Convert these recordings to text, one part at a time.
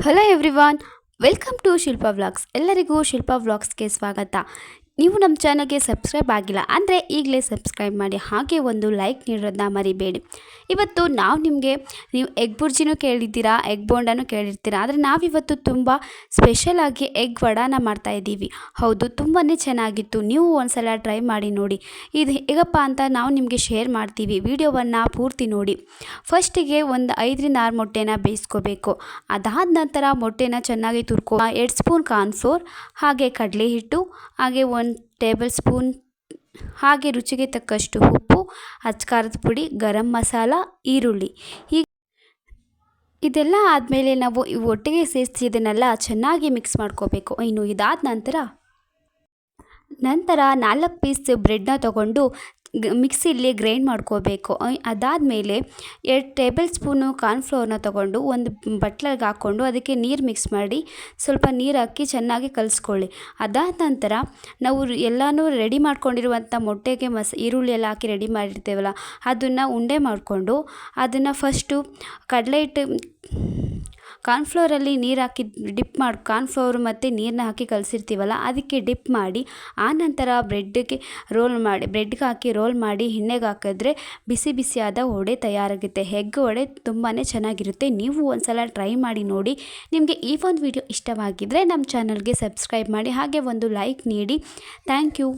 Hello everyone welcome to Shilpa vlogs ಎಲ್ಲರಿಗೂ ಶಿಲ್ಪಾ ವ್ಲಾಗ್ಸ್ಗೆ ಸ್ವಾಗತ. ನೀವು ನಮ್ಮ ಚಾನಲ್ಗೆ ಸಬ್ಸ್ಕ್ರೈಬ್ ಆಗಿಲ್ಲ ಅಂದರೆ ಈಗಲೇ ಸಬ್ಸ್ಕ್ರೈಬ್ ಮಾಡಿ ಹಾಗೆ ಒಂದು ಲೈಕ್ ನೀಡೋದನ್ನ ಮರಿಬೇಡಿ. ಇವತ್ತು ನಾವು ನಿಮಗೆ, ನೀವು ಎಗ್ ಬುರ್ಜಿನೂ ಕೇಳಿದ್ದೀರಾ, ಎಗ್ ಬೋಂಡನೂ ಕೇಳಿರ್ತೀರಾ, ಆದರೆ ನಾವಿವತ್ತು ತುಂಬ ಸ್ಪೆಷಲಾಗಿ ಎಗ್ ವಡಾನ ಮಾಡ್ತಾ ಇದ್ದೀವಿ. ಹೌದು ತುಂಬಾ ಚೆನ್ನಾಗಿತ್ತು. ನೀವು ಒಂದ್ಸಲ ಟ್ರೈ ಮಾಡಿ ನೋಡಿ. ಇದು ಹೇಗಪ್ಪ ಅಂತ ನಾವು ನಿಮಗೆ ಶೇರ್ ಮಾಡ್ತೀವಿ. ವಿಡಿಯೋವನ್ನು ಪೂರ್ತಿ ನೋಡಿ. ಫಸ್ಟಿಗೆ ಒಂದು ಐದರಿಂದ ಆರು ಮೊಟ್ಟೆನ ಬೇಯಿಸ್ಕೋಬೇಕು. ಅದಾದ ನಂತರ ಮೊಟ್ಟೆನ ಚೆನ್ನಾಗಿ ತುರ್ಕೊ, ಎರಡು ಸ್ಪೂನ್ ಕಾರ್ನ್ಫ್ಲೋರ್ ಹಾಗೆ ಕಡಲೆ ಹಿಟ್ಟು ಹಾಗೆ ಒಂದು ಟೇಬಲ್ ಸ್ಪೂನ್ ಹಾಗೆ ರುಚಿಗೆ ತಕ್ಕಷ್ಟು ಉಪ್ಪು, ಅಚ್ಕಾರದ ಪುಡಿ, ಗರಂ ಮಸಾಲ, ಈರುಳ್ಳಿ. ಈ ಇದೆಲ್ಲ ಆದಮೇಲೆ ನಾವು ಈ ಒಟ್ಟಿಗೆ ಸೇರಿಸಿ ಇದನ್ನೆಲ್ಲ ಚೆನ್ನಾಗಿ ಮಿಕ್ಸ್ ಮಾಡ್ಕೋಬೇಕು. ಇನ್ನು ಇದಾದ ನಂತರ ನಂತರ ನಾಲ್ಕು ಪೀಸ್ ಬ್ರೆಡ್ನ ತೊಗೊಂಡು ಮಿಕ್ಸಿಲಿ ಗ್ರೈಂಡ್ ಮಾಡ್ಕೋಬೇಕು. ಅದಾದಮೇಲೆ ಎರಡು ಟೇಬಲ್ ಸ್ಪೂನು ಕಾರ್ನ್ಫ್ಲೋರ್ನ ತೊಗೊಂಡು ಒಂದು ಬಟ್ಲಿಗೆ ಹಾಕ್ಕೊಂಡು ಅದಕ್ಕೆ ನೀರು ಮಿಕ್ಸ್ ಮಾಡಿ ಸ್ವಲ್ಪ ನೀರು ಹಾಕಿ ಚೆನ್ನಾಗಿ ಕಲಿಸ್ಕೊಳ್ಳಿ. ಅದಾದ ನಂತರ ನಾವು ಎಲ್ಲನೂ ರೆಡಿ ಮಾಡ್ಕೊಂಡಿರುವಂಥ ಮೊಟ್ಟೆಗೆ ಮಸ್ ಈರುಳ್ಳಿ ಎಲ್ಲ ಹಾಕಿ ರೆಡಿ ಮಾಡಿರ್ತೇವಲ್ಲ, ಅದನ್ನು ಉಂಡೆ ಮಾಡಿಕೊಂಡು ಅದನ್ನು ಫಸ್ಟು ಕಡಲೆ ಹಿಟ್ಟು ಕಾರ್ನ್ಫ್ಲೋರಲ್ಲಿ ನೀರು ಹಾಕಿ ಡಿಪ್ ಮಾಡಿ ಕಾರ್ನ್ಫ್ಲೋರ್ ಮತ್ತು ನೀರನ್ನ ಹಾಕಿ ಕಲಸಿರ್ತೀವಲ್ಲ, ಅದಕ್ಕೆ ಡಿಪ್ ಮಾಡಿ ಆನಂತರ ಬ್ರೆಡ್ಗೆ ರೋಲ್ ಮಾಡಿ, ಬ್ರೆಡ್ಗೆ ಹಾಕಿ ರೋಲ್ ಮಾಡಿ ಎಣ್ಣೆಗೆ ಹಾಕಿದ್ರೆ ಬಿಸಿ ಬಿಸಿಯಾದ ವಡೆ ತಯಾರಾಗುತ್ತೆ. ಹೆಗ್ ವಡೆ ತುಂಬಾ ಚೆನ್ನಾಗಿರುತ್ತೆ. ನೀವು ಒಂದ್ಸಲ ಟ್ರೈ ಮಾಡಿ ನೋಡಿ. ನಿಮಗೆ ಈ ಒಂದು ವಿಡಿಯೋ ಇಷ್ಟವಾಗಿದ್ದರೆ ನಮ್ಮ ಚಾನಲ್ಗೆ ಸಬ್ಸ್ಕ್ರೈಬ್ ಮಾಡಿ, ಹಾಗೆ ಒಂದು ಲೈಕ್ ನೀಡಿ. Thank you.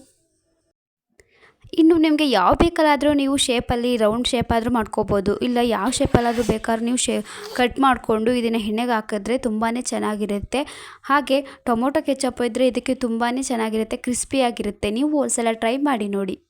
ಇನ್ನು ನಿಮಗೆ ಯಾವ ಬೇಕಾದರೂ ನೀವು ಶೇಪಲ್ಲಿ ರೌಂಡ್ ಶೇಪ್ ಆದರೂ ಮಾಡ್ಕೋಬೋದು. ಇಲ್ಲ ಯಾವ ಶೇಪಲ್ಲಾದರೂ ಬೇಕಾದ್ರೂ ನೀವು ಶೇ ಕಟ್ ಮಾಡಿಕೊಂಡು ಇದನ್ನು ಹೆಣ್ಣೆಗೆ ಹಾಕಿದ್ರೆ ತುಂಬಾ ಚೆನ್ನಾಗಿರುತ್ತೆ. ಹಾಗೆ ಟೊಮೊಟೊ ಕೆಚಪ್ ಇದ್ದರೆ ಇದಕ್ಕೆ ತುಂಬಾ ಚೆನ್ನಾಗಿರುತ್ತೆ ಕ್ರಿಸ್ಪಿಯಾಗಿರುತ್ತೆ ನೀವು ಒಂದ್ಸಲ ಟ್ರೈ ಮಾಡಿ ನೋಡಿ.